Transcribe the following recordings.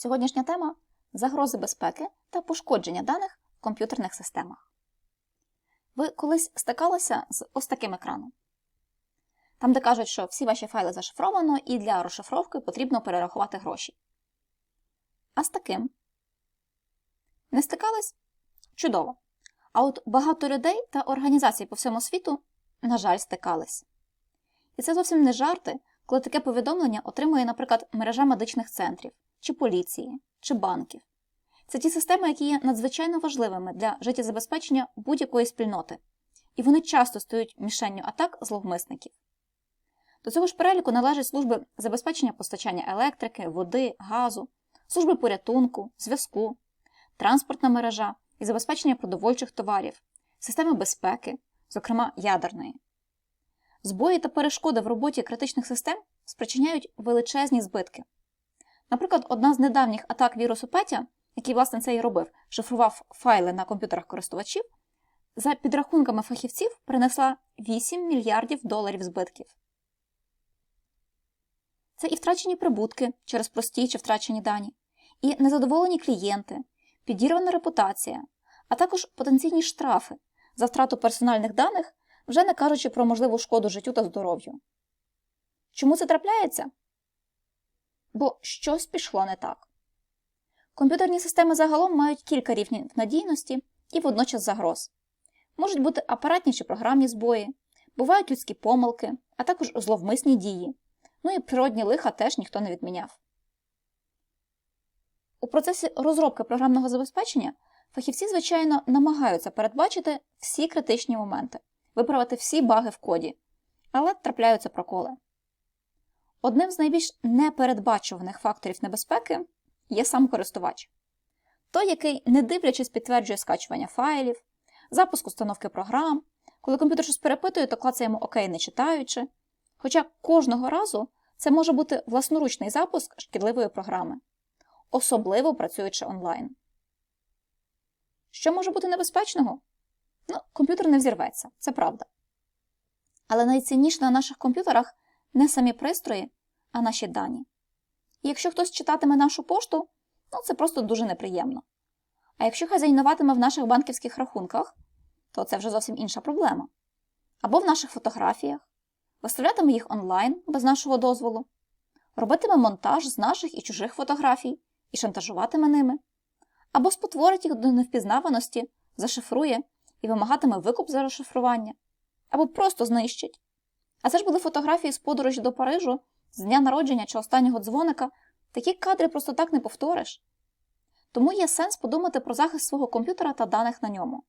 Сьогоднішня тема загрози безпеки та пошкодження даних в комп'ютерних системах. Ви колись стикалися з ось таким екраном. Там, де кажуть, що всі ваші файли зашифровано, і для розшифровки потрібно перерахувати гроші. А з таким не стикались? Чудово. А от багато людей та організацій по всьому світу, на жаль, стикались. І це зовсім не жарти, коли таке повідомлення отримує, наприклад, мережа медичних центрів, чи поліції, чи банків. Це ті системи, які є надзвичайно важливими для життєзабезпечення будь-якої спільноти, і вони часто стають мішенню атак зловмисників. До цього ж переліку належать служби забезпечення постачання електрики, води, газу, служби порятунку, зв'язку, транспортна мережа і забезпечення продовольчих товарів, системи безпеки, зокрема ядерної. Збої та перешкоди в роботі критичних систем спричиняють величезні збитки. Наприклад, одна з недавніх атак вірусу Петя, який власне це і робив, шифрував файли на комп'ютерах користувачів, за підрахунками фахівців принесла 8 мільярдів доларів збитків. Це і втрачені прибутки через прості чи втрачені дані, і незадоволені клієнти, підірвана репутація, а також потенційні штрафи за втрату персональних даних, вже не кажучи про можливу шкоду життю та здоров'ю. Чому це трапляється? Бо щось пішло не так. Комп'ютерні системи загалом мають кілька рівнів надійності і водночас загроз. Можуть бути апаратні чи програмні збої, бувають людські помилки, а також зловмисні дії. Ну і природні лиха теж ніхто не відміняв. У процесі розробки програмного забезпечення фахівці, звичайно, намагаються передбачити всі критичні моменти, виправити всі баги в коді, але трапляються проколи. Одним з найбільш непередбачуваних факторів небезпеки є сам користувач. Той, який, не дивлячись, підтверджує скачування файлів, запуск установки програм, коли комп'ютер щось перепитує, то клацаємо ОК не читаючи. Хоча кожного разу це може бути власноручний запуск шкідливої програми, особливо працюючи онлайн. Що може бути небезпечного? Ну, комп'ютер не взірветься, це правда. Але найцінніше на наших комп'ютерах не самі пристрої, а наші дані. І якщо хтось читатиме нашу пошту, ну це просто дуже неприємно. А якщо хазяйнуватиме в наших банківських рахунках, то це вже зовсім інша проблема. Або в наших фотографіях, виставлятиме їх онлайн без нашого дозволу, робитиме монтаж з наших і чужих фотографій і шантажуватиме ними, або спотворить їх до невпізнаваності, зашифрує і вимагатиме викуп за розшифрування, або просто знищить. А це ж були фотографії з подорожі до Парижу, з дня народження чи останнього дзвоника, такі кадри просто так не повториш. Тому є сенс подумати про захист свого комп'ютера та даних на ньому.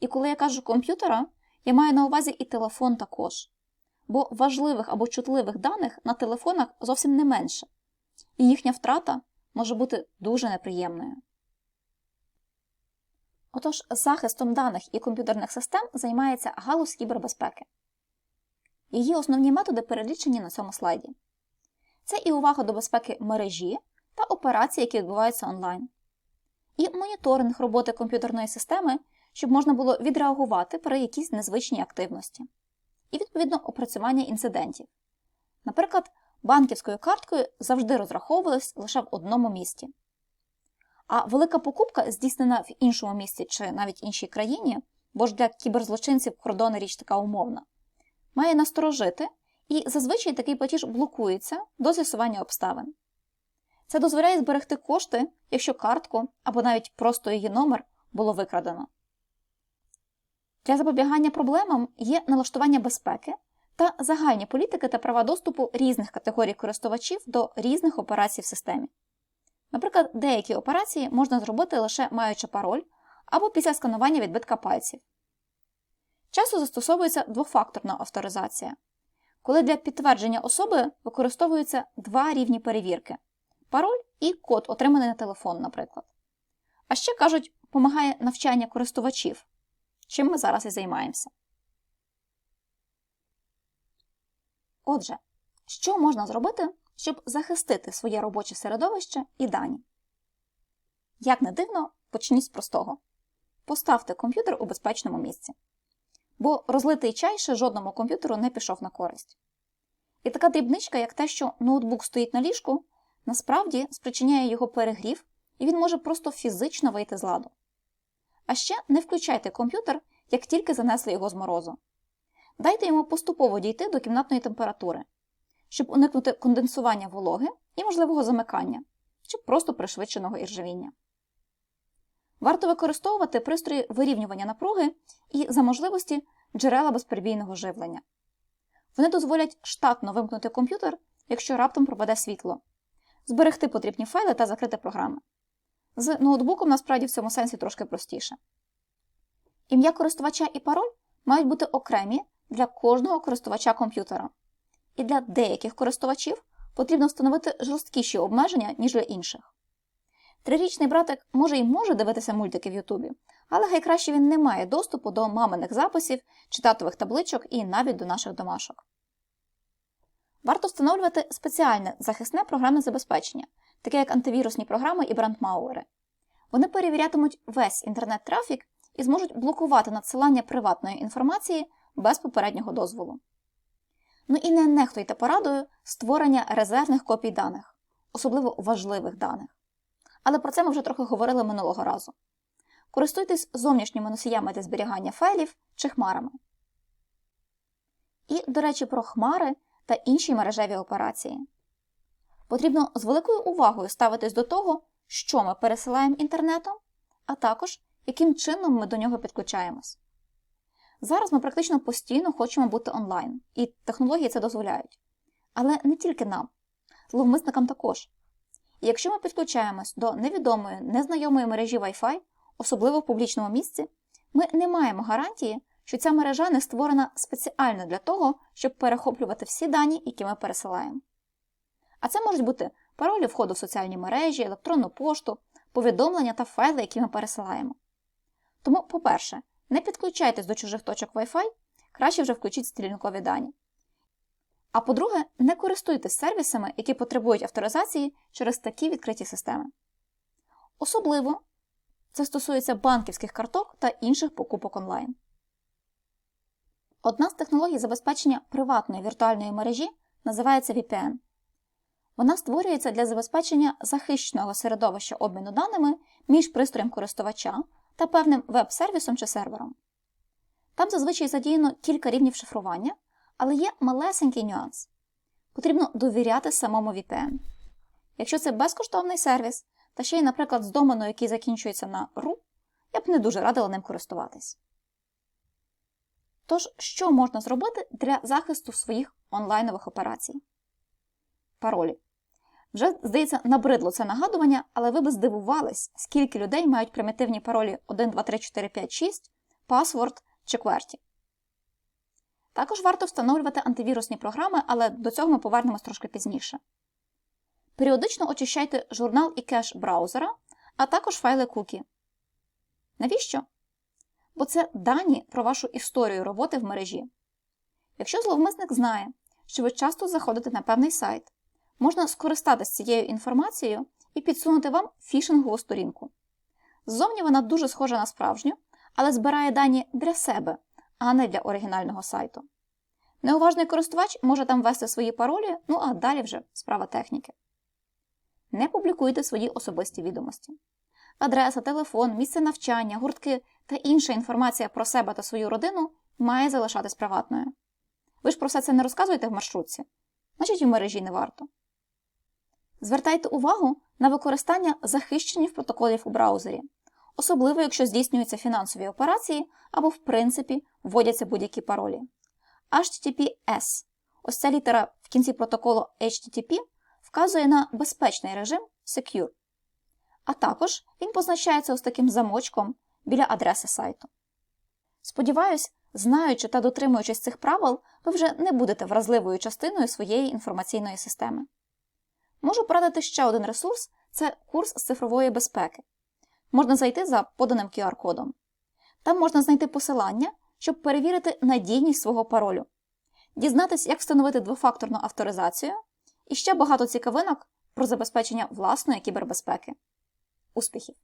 І коли я кажу комп'ютера, я маю на увазі і телефон також. Бо важливих або чутливих даних на телефонах зовсім не менше, і їхня втрата може бути дуже неприємною. Отож, захистом даних і комп'ютерних систем займається галузь кібербезпеки. Її основні методи перелічені на цьому слайді. Це і увага до безпеки мережі та операцій, які відбуваються онлайн, і моніторинг роботи комп'ютерної системи, щоб можна було відреагувати при якійсь незвичній активності, і, відповідно, опрацювання інцидентів. Наприклад, банківською карткою завжди розраховувались лише в одному місті. А велика покупка, здійснена в іншому місті чи навіть іншій країні, бо ж для кіберзлочинців кордони річ така умовна, має насторожити, і зазвичай такий платіж блокується до з'ясування обставин. Це дозволяє зберегти кошти, якщо картку або навіть просто її номер було викрадено. Для запобігання проблемам є налаштування безпеки та загальні політики та права доступу різних категорій користувачів до різних операцій в системі. Наприклад, деякі операції можна зробити лише маючи пароль або після сканування відбитка пальців. Часто застосовується двофакторна авторизація, коли для підтвердження особи використовуються два рівні перевірки пароль і код, отриманий на телефон, наприклад. А ще кажуть, допомагає навчання користувачів, чим ми зараз і займаємося. Отже, що можна зробити, щоб захистити своє робоче середовище і дані? Як не дивно, почніть з простого: поставте комп'ютер у безпечному місці. Бо розлитий чай ще жодному комп'ютеру не пішов на користь. І така дрібничка, як те, що ноутбук стоїть на ліжку, насправді спричиняє його перегрів і він може просто фізично вийти з ладу. А ще не включайте комп'ютер, як тільки занесли його з морозу. Дайте йому поступово дійти до кімнатної температури, щоб уникнути конденсування вологи і можливого замикання, чи просто пришвидшеного іржавіння. Варто використовувати пристрої вирівнювання напруги і, за можливості, джерела безперебійного живлення. Вони дозволять штатно вимкнути комп'ютер, якщо раптом пропаде світло, зберегти потрібні файли та закрити програми. З ноутбуком насправді в цьому сенсі трошки простіше. Ім'я користувача і пароль мають бути окремі для кожного користувача комп'ютера. І для деяких користувачів потрібно встановити жорсткіші обмеження, ніж для інших. Трирічний братик може і може дивитися мультики в Ютубі, але хай краще він не має доступу до маминих записів, читатових табличок і навіть до наших домашок. Варто встановлювати спеціальне захисне програмне забезпечення, таке як антивірусні програми і брандмауери. Вони перевірятимуть весь інтернет-трафік і зможуть блокувати надсилання приватної інформації без попереднього дозволу. Ну і не нехтуйте порадою створення резервних копій даних, особливо важливих даних. Але про це ми вже трохи говорили минулого разу. Користуйтесь зовнішніми носіями для зберігання файлів чи хмарами. І, до речі, про хмари та інші мережеві операції. Потрібно з великою увагою ставитись до того, що ми пересилаємо інтернетом, а також яким чином ми до нього підключаємось. Зараз ми практично постійно хочемо бути онлайн, і технології це дозволяють. Але не тільки нам, зловмисникам також. Якщо ми підключаємось до невідомої, незнайомої мережі Wi-Fi, особливо в публічному місці, ми не маємо гарантії, що ця мережа не створена спеціально для того, щоб перехоплювати всі дані, які ми пересилаємо. А це можуть бути паролі входу в соціальні мережі, електронну пошту, повідомлення та файли, які ми пересилаємо. Тому, по-перше, не підключайтесь до чужих точок Wi-Fi, краще вже включіть стрільникові дані. А по-друге, не користуйтесь сервісами, які потребують авторизації через такі відкриті системи. Особливо це стосується банківських карток та інших покупок онлайн. Одна з технологій забезпечення приватної віртуальної мережі називається VPN. Вона створюється для забезпечення захищеного середовища обміну даними між пристроєм користувача та певним веб-сервісом чи сервером. Там зазвичай задіяно кілька рівнів шифрування, але є малесенький нюанс. Потрібно довіряти самому VPN. Якщо це безкоштовний сервіс, та ще й, наприклад, з домену, який закінчується на RU, я б не дуже радила ним користуватись. Тож, що можна зробити для захисту своїх онлайнових операцій? Паролі. Вже, здається, набридло це нагадування, але ви би здивувались, скільки людей мають примітивні паролі 1, 2, 3, 4, 5, 6, пасворд чи QWERTY. Також варто встановлювати антивірусні програми, але до цього ми повернемось трошки пізніше. Періодично очищайте журнал і кеш браузера, а також файли кукі. Навіщо? Бо це дані про вашу історію роботи в мережі. Якщо зловмисник знає, що ви часто заходите на певний сайт, можна скористатися цією інформацією і підсунути вам фішингову сторінку. Ззовні вона дуже схожа на справжню, але збирає дані для себе, а не для оригінального сайту. Неуважний користувач може там ввести свої паролі, ну а далі вже справа техніки. Не публікуйте свої особисті відомості. Адреса, телефон, місце навчання, гуртки та інша інформація про себе та свою родину має залишатись приватною. Ви ж про все це не розказуєте в маршрутці, значить в мережі не варто. Звертайте увагу на використання захищених протоколів у браузері, особливо якщо здійснюються фінансові операції або, в принципі, вводяться будь-які паролі. HTTPS ось ця літера в кінці протоколу HTTP вказує на безпечний режим Secure. А також він позначається ось таким замочком біля адреси сайту. Сподіваюсь, знаючи та дотримуючись цих правил, ви вже не будете вразливою частиною своєї інформаційної системи. Можу порадити ще один ресурс це курс з цифрової безпеки. Можна зайти за поданим QR-кодом. Там можна знайти посилання, щоб перевірити надійність свого паролю, дізнатися, як встановити двофакторну авторизацію і ще багато цікавинок про забезпечення власної кібербезпеки. Успіхів!